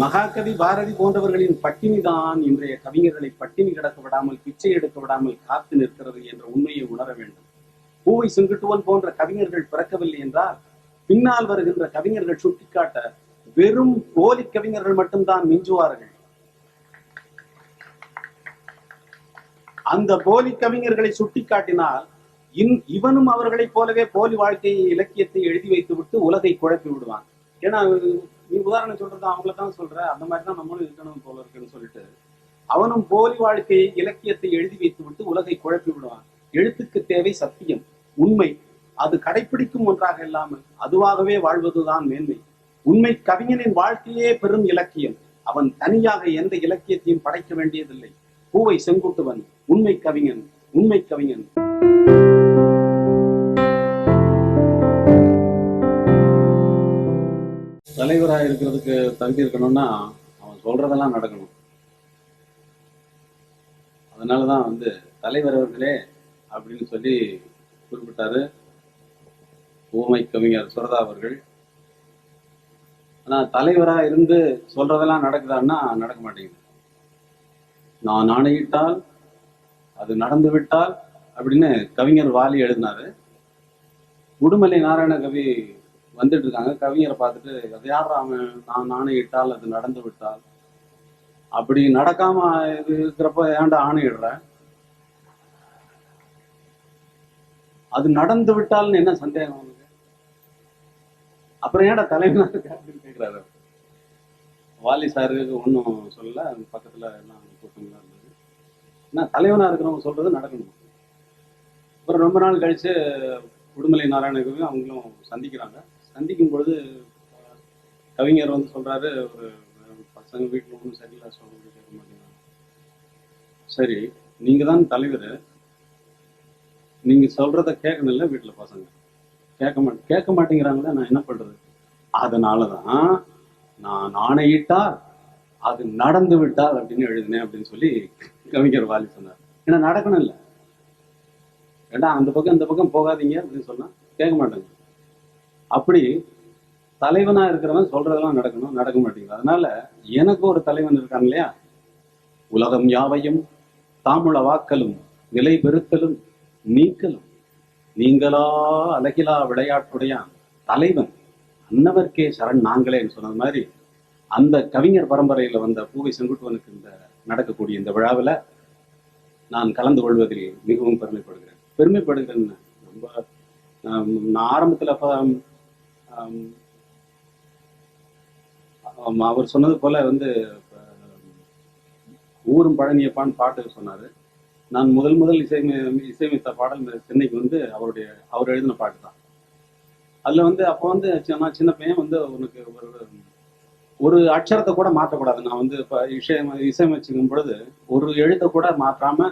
மகாகவி பாரதி போன்றவர்களின் பட்டினி தான் இன்றைய கவிஞர்களை பட்டினி கிடக்க விடாமல் பிச்சை எடுக்க விடாமல் காத்து நிற்கிறது என்ற உண்மையை உணர வேண்டும். பூவை செங்குட்டுவன் போன்ற கவிஞர்கள் பிறக்கவில்லை என்றால் பின்னால் வருகின்ற கவிஞர்கள் சுட்டிக்காட்ட வெறும் போலி கவிஞர்கள் மட்டும்தான் மிஞ்சுவார்கள். அந்த போலி கவிஞர்களை சுட்டிக்காட்டினால் இன் இவனும் அவர்களைப் போலவே போலி வாழ்க்கையை இலக்கியத்தை எழுதி வைத்து விட்டு உலகை குழப்பி விடுவான். ஏன்னா நீ உதாரணம் சொல்றது அவங்கள தான் சொல்ற. அந்த மாதிரி தான் நம்மளும் இருக்கணும் போல இருக்குன்னு சொல்லிட்டு அவனும் போலி வாழ்க்கையை இலக்கியத்தை எழுதி வைத்து விட்டு உலகை குழப்பி விடுவான். எழுத்துக்கு தேவை சத்தியம் உண்மை. அது கடைபிடிக்கும் ஒன்றாக இல்லாமல் அதுவாகவே வாழ்வதுதான் மேன்மை. உண்மை கவிஞனின் வாழ்க்கையே பெரும் இலக்கியம். அவன் தனியாக எந்த இலக்கியத்தையும் படைக்க வேண்டியதில்லை. பூவை செங்குட்டுவன் உண்மை கவிஞன் உண்மை கவிஞன். தலைவராக இருக்கிறதுக்கு தகுதி இருக்கணும்னா அவன் சொல்றதெல்லாம் நடக்கணும். அதனாலதான் வந்து தலைவர் அவர்களே அப்படின்னு சொல்லி குறிப்பிட்டாரு. ஊமை கவிஞர் சுரதா அவர்கள். ஆனா தலைவரா இருந்து சொல்றதெல்லாம் நடக்குதான்னா நடக்க மாட்டேங்குது. நான் ஆணையிட்டால் அது நடந்து விட்டால் அப்படின்னு கவிஞர் வாலி எழுதினாரு. உடுமலை நாராயண கவி வந்துட்டு இருக்காங்க கவிஞரை பார்த்துட்டு அது யார் அவன்? நான் ஆணையிட்டால் அது நடந்து விட்டால்? அப்படி நடக்காம இது இருக்கிறப்ப ஏன்டா ஆணையிடுற அது நடந்து விட்டால்னு என்ன சந்தேகம் அவனுக்கு அப்புறம் ஏன்டா தலைவனா அப்படின்னு கேட்கிறாரு வாலி சாருக்கு ஒன்றும் சொல்லல. பக்கத்துல எல்லாம் கூட்டம்லாம் இருந்தது. என்ன தலைவனா இருக்கிறவங்க சொல்றது நடக்கணும். அப்புறம் ரொம்ப நாள் கழிச்சு உடுமலை நாராயணகவி அவங்களும் சந்திக்கிறாங்க. சந்திக்கும் பொழுது கவிஞர் வந்து சொல்றாரு ஒரு பசங்க வீட்டில் ஒன்றும் சரியில்லை சொல்ல கேட்க மாட்டேங்கிறாங்க. சரி நீங்க தான் தலைவர். நீங்க சொல்றத கேட்கணும்ல வீட்டுல பசங்க. கேட்க மாட்டேன் கேட்க மாட்டேங்கிறாங்களே நான் என்ன பண்றது? அதனாலதான் நான் நாணயிட்டார் அது நடந்து விட்டார் அப்படின்னு எழுதினேன் அப்படின்னு சொல்லி கவிஞர் வாலி சொன்னார். ஏன்னா நடக்கணும் இல்லை ஏன்னா அந்த பக்கம் இந்த பக்கம் போகாதீங்க அப்படின்னு சொன்னா கேட்க மாட்டாங்க. அப்படி தலைவனா இருக்கிறவன் சொல்றதெல்லாம் நடக்கணும் நடக்க மாட்டேங்குது. அதனால எனக்கு ஒரு தலைவன் இருக்கான் இல்லையா? உலகம் யாவையும் தாமுள வாக்கலும் நிலை பெருத்தலும் நீக்கலும். நீங்களா அழகிலா விளையாட்டுடையான் தலைவன். அன்னவர்க்கே சரண் நாங்களேன்னு சொன்னது மாதிரி அந்த கவிஞர் பரம்பரையில வந்த பூவை செங்குட்டுவனுக்கு இந்த நடக்கக்கூடிய இந்த விழாவில் நான் கலந்து கொள்வதில் மிகவும் பெருமைப்படுகிறேன். பெருமைப்படுகிறேன் ரொம்ப நான் ஆரம்பத்தில் அவர் சொன்னது போல வந்து ஊரும் பழனியப்பான்னு பாட்டு சொன்னாரு. நான் முதல் முதல் இசை இசையமைத்த பாடல் சென்னைக்கு வந்து அவருடைய அவர் எழுதின பாட்டு தான் அதுல வந்து அப்போ வந்து நான் சின்ன பையன் வந்து உனக்கு ஒரு ஒரு அக்ஷரத்தை கூட மாற்றக்கூடாது நான் வந்து இப்போ இசையமை இசையமைச்சுக்கும் பொழுது ஒரு எழுத்தை கூட மாற்றாம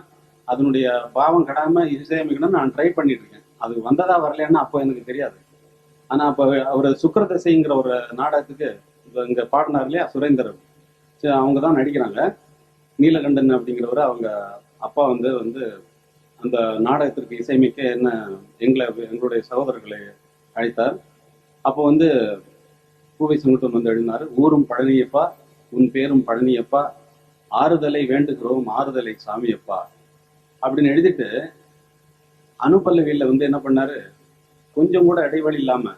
அதனுடைய பாவம் கெடாம இசையமைக்கணும்னு நான் ட்ரை பண்ணிட்டு இருக்கேன். அது வந்ததா வரலையான்னு அப்போ எனக்கு தெரியாது. ஆனா அப்போ அவர் சுக்கரதசைங்கிற ஒரு நாடகத்துக்கு இங்க பாடினார் இல்லையா சுரேந்தர் சரி, அவங்க தான் நடிக்கிறாங்க. நீலகண்டன் அப்படிங்கிறவர் அவங்க அப்பா வந்து வந்து அந்த நாடகத்திற்கு இசையமைக்க என்ன எங்களை எங்களுடைய சகோதரர்களை அழைத்தார். அப்போ வந்து பூவை செங்குட்டன் வந்து எழுதினார் ஊரும் பழனியப்பா உன் பேரும் பழனியப்பா ஆறுதலை வேண்டுகிறோம் ஆறுதலை சாமியப்பா. அப்படின்னு எழுதிட்டு அனுபல்லவியில வந்து என்ன பண்ணாரு? கொஞ்சம் கூட இடைவெளி இல்லாம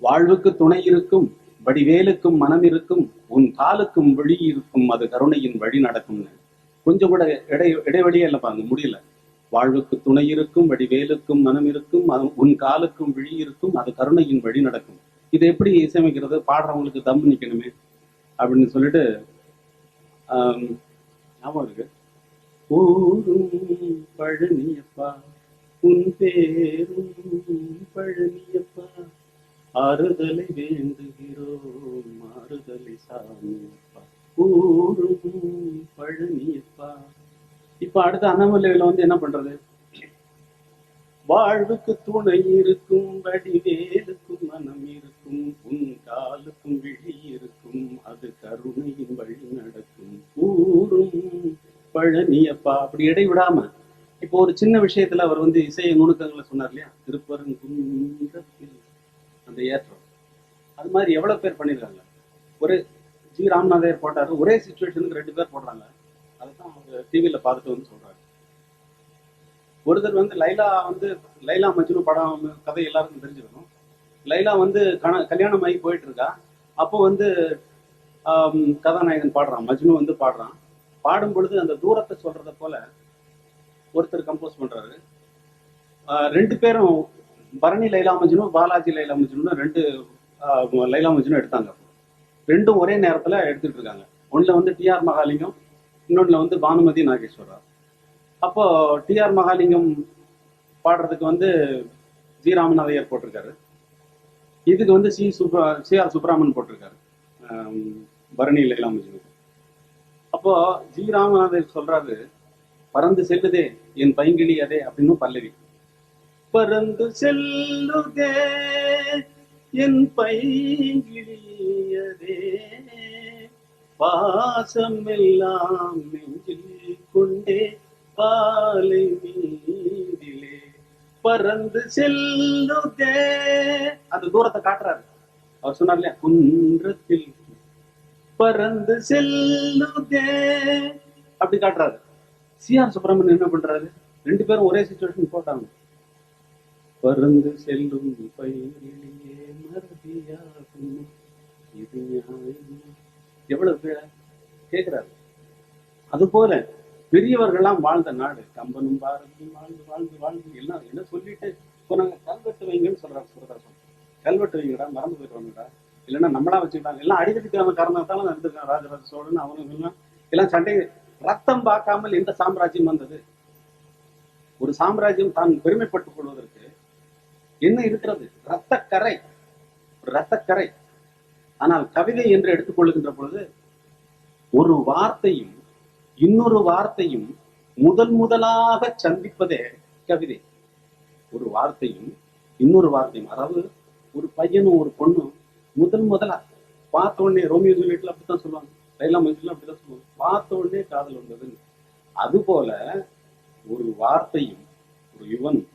வாழ்வுக்கு துணை இருக்கும் வடிவேலுக்கும் மனம் இருக்கும் உன் காலுக்கும் வழி இருக்கும் அது கருணையின் வழி நடக்கும்னு. கொஞ்சம் கூட இடை இடைவெளியே இல்லை பாருங்க முடியல. வாழ்வுக்கு துணை இருக்கும் வடிவேலுக்கும் மனம் இருக்கும் அது உன் காலுக்கும் விழி இருக்கும் அது கருணையின் வழி நடக்கும். இது எப்படி இசையமைக்கிறது? பாடுறவங்களுக்கு தம் நிக்கணுமே அப்படின்னு சொல்லிட்டு ஆஹ் ஞாபகம் இருக்கு. ஊரும் பழனியப்பா. உன் பேரும் பழனியப்பா. ஆறுதலை வேண்டுகிறோம் ஆறுதலை சாமியப்பா. ஊரும் பழனியப்பா. இப்ப அடுத்த அண்ணாமலையில வந்து என்ன பண்றது? வாழ்வுக்கு துணை இருக்கும் வடிவேலுக்கும் மனம் இருக்கும் உன் காலுக்கும் விழி இருக்கும் அது கருணையின் வழி நடக்கும். ஊரும் பழனியப்பா. அப்படி இடைவிடாம இப்போ ஒரு சின்ன விஷயத்துல அவர் வந்து இசை நுணுக்கங்களை சொன்னார் இல்லையா? திருப்பரங்குன்றத்தில் அந்த ஏற்றம். அது மாதிரி எவ்வளவு பேர் பண்ணிருக்காங்க? ஒரே ஜி. ராம்நாதர் போட்டாரு. ஒரே சுச்சுவேஷனுக்கு ரெண்டு பேர் போடுறாங்க. அதுதான் அவங்க டிவியில பார்த்துட்டு வந்து சொல்றாரு. ஒருத்தர் வந்து லைலா வந்து லைலா மஜ்னு படம் கதை எல்லாருக்கும் தெரிஞ்சிருக்கும். லைலா வந்து கண கல்யாணம் ஆகி போயிட்டு இருக்கா அப்போ வந்து கதாநாயகன் பாடுறான். மஜ்னு வந்து பாடுறான். பாடும் பொழுது அந்த தூரத்தை சொல்றத போல ஒருத்தர் கம்போஸ் பண்றாரு. ரெண்டு பேரும் பரணி லைலா மஜ்னும் பாலாஜி லைலா மஜ்னும் ரெண்டு லைலா மஜ்னும் எடுத்தாங்க. ரெண்டும் ஒரே நேரத்துல எடுத்துட்டு இருக்காங்க. ஒண்ணுல வந்து டிஆர் மகாலிங்கம் இன்னொன்னுல வந்து பானுமதி நாகேஸ்வரா அப்போ டிஆர் மகாலிங்கம் பாடுறதுக்கு வந்து ஜி. ராமநாதையர் போட்டிருக்காரு. இதுக்கு வந்து C. Subra C. R. Subraman போட்டிருக்காரு. பரணி லைலா மஜ்னு அப்போ ஜி. ராமநாதர் சொல்றாரு பறந்து செல்லுதே என் பைங்கிழி அதே அப்படின்னு பல்லவி. பறந்து செல்லுதே என் பைங்கிளியதே பாசம் எல்லாம் நெஞ்சில் கொண்டே பாலை மீதிலே பறந்து செல்லுதே. அந்த தூரத்தை காட்டுறாரு. அவர் சொன்னார் இல்லையா? குன்றத்தில் பறந்து செல்லுதே. அப்படி காட்டுறாரு. சிஆர் சுப்பிரமணியன் என்ன பண்றாரு? ரெண்டு பேரும் ஒரே சுச்சுவேஷன் போட்டாங்க. பறந்து செல்லும் பயிரிலேயே மறதியாகும் இது எவ்வளவு பேர் கேட்கிறாரு அது போல பெரியவர்கள்லாம் வாழ்ந்த நாடு கம்பனும் பாரதியும் வாழ்ந்து வாழ்ந்து வாழ்ந்து எல்லாம் என்ன சொல்லிட்டு போனாங்க? கல்வெட்டு வைங்கன்னு சொல்றாரு சுரதாசன் கல்வெட்டு வைங்கடா மறந்து போயிடுவாங்கடா. இல்லைன்னா நம்மளா வச்சுக்கிட்டாங்க. எல்லாம் அடிக்கடிக்கான காரணத்தால நடந்திருக்காங்க ராஜராஜ சோழன் அவனுங்க எல்லாம் எல்லாம் சண்டை ரத்தம் பார்க்காமல் எந்த சாம்ராஜ்யம் வந்தது? ஒரு சாம்ராஜ்யம் தான் பெருமைப்பட்டுக் கொள்வதற்கு என்ன இருக்கிறது? ரத்தக்கரை ஒரு ரத்தக்கரை ஆனால் கவிதை என்று எடுத்துக்கொள்கின்ற பொழுது ஒரு வார்த்தையும் இன்னொரு வார்த்தையும் முதல் முதலாக சந்திப்பதே கவிதை. ஒரு வார்த்தையும் இன்னொரு வார்த்தையும். அதாவது ஒரு பையனும் ஒரு பொண்ணும் முதல் முதலா பார்த்த உடனே ரோமியோ ஜூலியட்ல அப்படித்தான் சொல்லுவாங்க. லைலா மஜ்னுல அப்படிதான் சொல்லுவாங்க. பார்த்த உடனே காதல் வந்தது. அது போல ஒரு வார்த்தையும் ஒரு யுவன்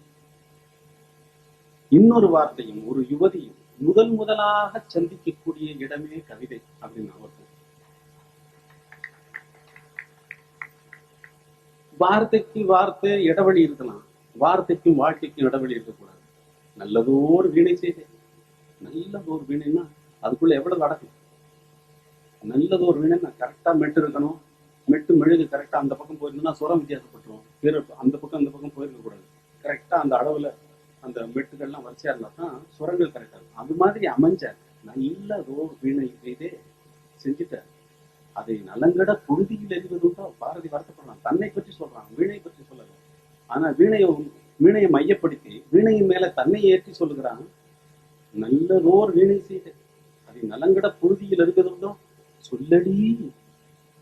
இன்னொரு வார்த்தையும் ஒரு யுவதியும் முதல் முதலாக சந்திக்கக்கூடிய இடமே கவிதை அப்படின்னு அவர்கள் வார்த்தைக்கு வார்த்தை இடைவெளி இருக்கலாம். வார்த்தைக்கும் வாழ்க்கைக்கும் இடைவெளி இருக்கக்கூடாது. நல்லதோர் வீணை செய்தே. நல்லதோர் வீணைன்னா அதுக்குள்ள எவ்வளவு அடக்கும்? நல்லதோர் வீணைன்னா கரெக்டா மெட்டு இருக்கணும். மெட்டு மெழுகு கரெக்டா அந்த பக்கம் போயிருந்தா சுரம் வித்தியாசப்பட்டுரும். வேற அந்த பக்கம் அந்த பக்கம் போயிருக்க கூடாது. கரெக்டா அந்த அளவுல அந்த மெட்டுகள்லாம் வரிசையா இருந்தா தான் சுரங்கள் கரெக்டா இருக்கும். அது மாதிரி அமைஞ்ச ரோ வீணை செய்தே செஞ்சுட்டார் அதை நலங்கட புழுதியில் எறிவதுண்டோ பாரதி வருத்தப்படலாம் தன்னை பற்றி சொல்றான் வீணை பற்றி சொல்லல. ஆனா வீணையை வீணையை மையப்படுத்தி வீணையின் மேல தன்னை ஏற்றி சொல்லுகிறான் நல்லதோர் வீணை செய்து அதை நலங்கட புழுதியில் இருக்கிறதுண்டோ சொல்லடி.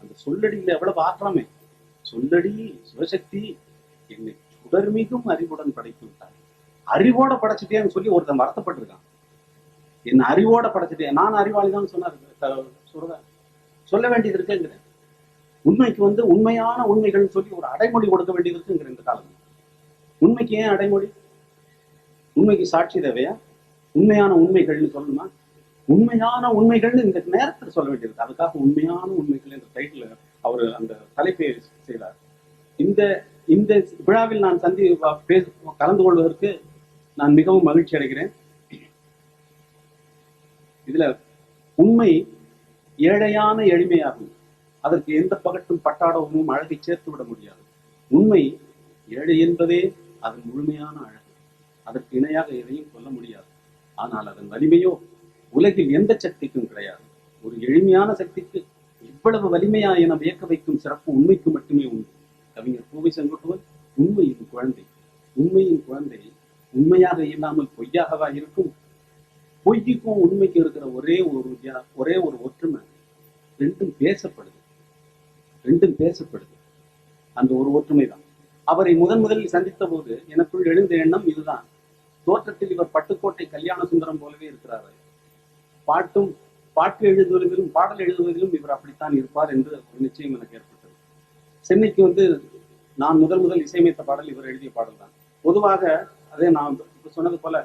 அந்த சொல்லடியில எவ்வளவு ஆற்றாமே. சொல்லடி சிவசக்தி என்னை சுடர் மிகவும் அறிவுடன் படைத்து விட்டார் அறிவோட படைச்சிட்டேன்னு சொல்லி ஒருத்தன் வருத்தப்பட்டிருக்கான். என்ன அறிவோட படைச்சிட்டேன்? நான் அறிவாளி தான் சொன்னார் சுரதா. சொல்ல வேண்டியது இருக்குங்கிறேன் உண்மைக்கு வந்து உண்மையான உண்மைகள்னு சொல்லி ஒரு அடைமொழி கொடுக்க வேண்டியது இருக்குங்கிற இந்த காலம். உண்மைக்கு ஏன் அடைமொழி? உண்மைக்கு சாட்சி தேவையா? உண்மையான உண்மைகள்னு சொல்லணுமா? உண்மையான உண்மைகள்னு இந்த நேரத்தில் சொல்ல வேண்டியது அதுக்காக உண்மையான உண்மைகள் என்ற டைட்டில் அவர் அந்த தலைப்பை செய்தார். இந்த இந்த விழாவில் நான் சந்தி பேச கலந்து கொள்வதற்கு நான் மிகவும் மகிழ்ச்சி அடைகிறேன். இதுல உண்மை ஏழையான எளிமையாகும். அதற்கு எந்த பகட்டும் பட்டாடமும் அழகை சேர்த்து விட முடியாது. உண்மை ஏழை என்பதே அதன் முழுமையான அழகு. அதற்கு இணையாக எதையும் சொல்ல முடியாது. ஆனால் அதன் வலிமையோ உலகில் எந்த சக்திக்கும் கிடையாது. ஒரு எளிமையான சக்திக்கு இவ்வளவு வலிமையா என வியக்க வைக்கும் சிறப்பு உண்மைக்கு மட்டுமே உண்டு. கவிஞர் பூவை செங்கோட்டுவன் உண்மையின் குழந்தை. உண்மையின் குழந்தை உண்மையாக இல்லாமல் பொய்யாகவா இருக்கும்? பொய்க்கும் உண்மைக்கு இருக்கிற ஒரே ஒரு ஒரே ஒரு ஒற்றுமை ரெண்டும் பேசப்படுது. ரெண்டும் பேசப்படுது. அந்த ஒரு ஒற்றுமை தான். அவரை முதன் முதலில் சந்தித்த போது எனக்குள் எழுந்த எண்ணம் இதுதான். தோற்றத்தில் இவர் பட்டுக்கோட்டை கல்யாண சுந்தரம் போலவே இருக்கிறார் பாட்டும் பாட்டு எழுதுவதிலும் பாடல் எழுதுவதிலும் இவர் அப்படித்தான் இருப்பார் என்று ஒரு நிச்சயம் எனக்கு ஏற்பட்டது. சென்னைக்கு வந்து நான் முதல் முதல் இசையமைத்த பாடல் இவர் எழுதிய பாடல் தான். பொதுவாக அதே நான் இப்ப சொன்னது போல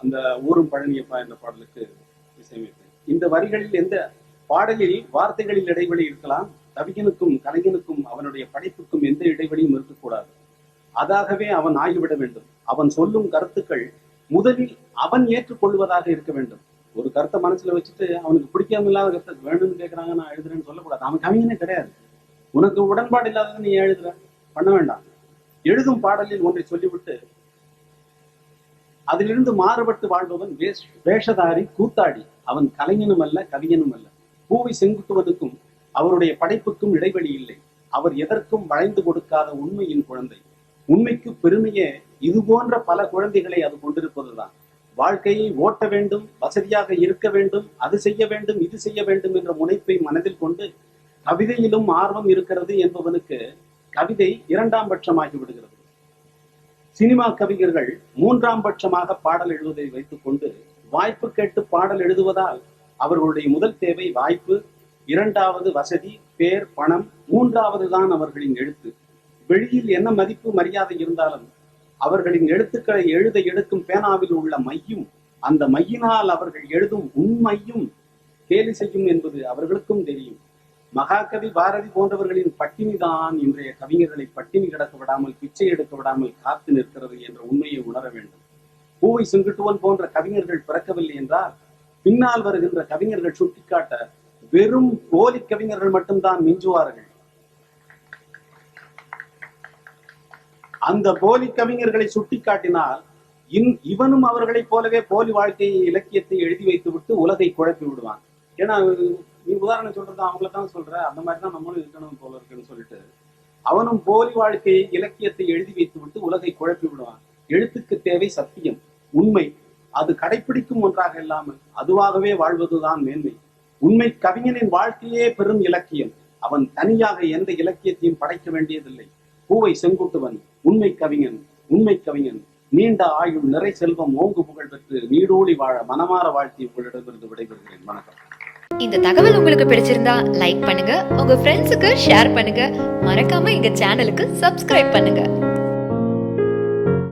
அந்த ஊரும் பழனியப்பா என்ற பாடலுக்கு இசையமைத்தேன் இந்த வரிகளில் எந்த பாடலில் வார்த்தைகளில் இடைவெளி இருக்கலாம் கவிஞனுக்கும் கலைஞனுக்கும் அவனுடைய படைப்புக்கும் எந்த இடைவெளியும் இருக்கக்கூடாது. அதாகவே அவன் ஆகிவிட வேண்டும். அவன் சொல்லும் கருத்துக்கள் முதலில் அவன் ஏற்றுக்கொள்வதாக இருக்க வேண்டும். ஒரு கருத்தை மனசுல வச்சுட்டு அவனுக்கு பிடிக்காம இல்லாத கருத்தை வேணும்னு கேட்கறாங்க நான் எழுதுறேன்னு சொல்லக்கூடாது. அவன் கவிஞனே கிடையாது. உனக்கு உடன்பாடு இல்லாதது நீ எழுதுற? பண்ண வேண்டாம். எழுதும் பாடலில் ஒன்றை சொல்லிவிட்டு அதிலிருந்து மாறுபட்டு வாழ்பவன் வேஷ்- வேஷதாரி கூத்தாடி. அவன் கலைஞனும் அல்ல கவிஞனும் அல்ல. பூவை செங்குட்டுவனுக்கும் அவருடைய படைப்புக்கும் இடைவெளி இல்லை. அவர் எதற்கும் வளைந்து கொடுக்காத உண்மையின் குழந்தை. உண்மைக்கு பெருமையே இது போன்ற பல குழந்தைகளை அது கொண்டிருப்பதுதான். வாழ்க்கையை ஓட்ட வேண்டும் வசதியாக இருக்க வேண்டும் அது செய்ய வேண்டும் இது செய்ய வேண்டும் என்ற முனைப்பை மனதில் கொண்டு கவிதையிலும் ஆர்வம் இருக்கிறது என்பவனுக்கு கவிதை இரண்டாம் பட்சமாகி விடுகிறது. சினிமா கவிஞர்கள் மூன்றாம் பட்சமாக பாடல் எழுதுவதை வைத்துக்கொண்டு வாய்ப்பு கேட்டு பாடல் எழுதுவதால் அவர்களுடைய முதல் தேவை வாய்ப்பு இரண்டாவது வசதி பேர் பணம் மூன்றாவது தான் அவர்களின் எழுத்து. வெளியில் என்ன மதிப்பு மரியாதை இருந்தாலும் அவர்களின் எழுத்துக்களை எழுத எடுக்கும் பேனாவில் உள்ள மையும் அந்த மையினால் அவர்கள் எழுதும் உண்மையும் கேலி செய்யும் என்பது அவர்களுக்கும் தெரியும். மகாகவி பாரதி போன்றவர்களின் பட்டினி தான் இன்றைய கவிஞர்களை பட்டினி கிடக்க விடாமல் பிச்சை எடுக்க விடாமல் காத்து நிற்கிறது என்ற உண்மையை உணர வேண்டும். பூவை செங்குட்டுவன் போன்ற கவிஞர்கள் பிறக்கவில்லை என்றால் பின்னால் வருகின்ற கவிஞர்கள் சுட்டிக்காட்ட வெறும் போலி கவிஞர்கள் மட்டும்தான் மிஞ்சுவார்கள். அந்த போலி கவிஞர்களை சுட்டிக்காட்டினால் இன் இவனும் அவர்களைப் போலவே போலி வாழ்க்கையை இலக்கியத்தை எழுதி வைத்து விட்டு உலகை குழப்பி விடுவான். ஏன்னா நீ உதாரணம் சொல்றது அவங்கள தான் சொல்ற. அந்த மாதிரி தான் நம்மளும் இருக்கணும் போல இருக்குன்னு சொல்லிட்டு அவனும் போலி வாழ்க்கையை இலக்கியத்தை எழுதி வைத்து விட்டு உலகை குழப்பி விடுவான். எழுத்துக்கு தேவை சத்தியம் உண்மை. அது கடைபிடிக்கும் ஒன்றாக இல்லாமல் அதுவாகவே வாழ்வதுதான் மேன்மை. உண்மை கவிஞனின் வாழ்க்கையே பெரும் இலக்கியம். அவன் தனியாக எந்த இலக்கியத்தையும் படைக்க வேண்டியதில்லை. பூவை செங்குட்டுவன் உண்மை கவிஞன் உண்மை கவிஞன். நீண்ட ஆயுள் நிறை செல்வம் ஓங்கு புகழ் பெற்று நீடோழி வாழ மனமாற வாழ்த்தி உங்களிடமிருந்து விடைபெறுகிறேன். வணக்கம். இந்த தகவல் உங்களுக்கு பிடிச்சிருந்தா லைக் பண்ணுங்க உங்க ஃப்ரெண்ட்ஸுக்கு ஷேர் பண்ணுங்க. மறக்காம எங்க சேனலுக்கு சப்ஸ்கிரைப் பண்ணுங்க.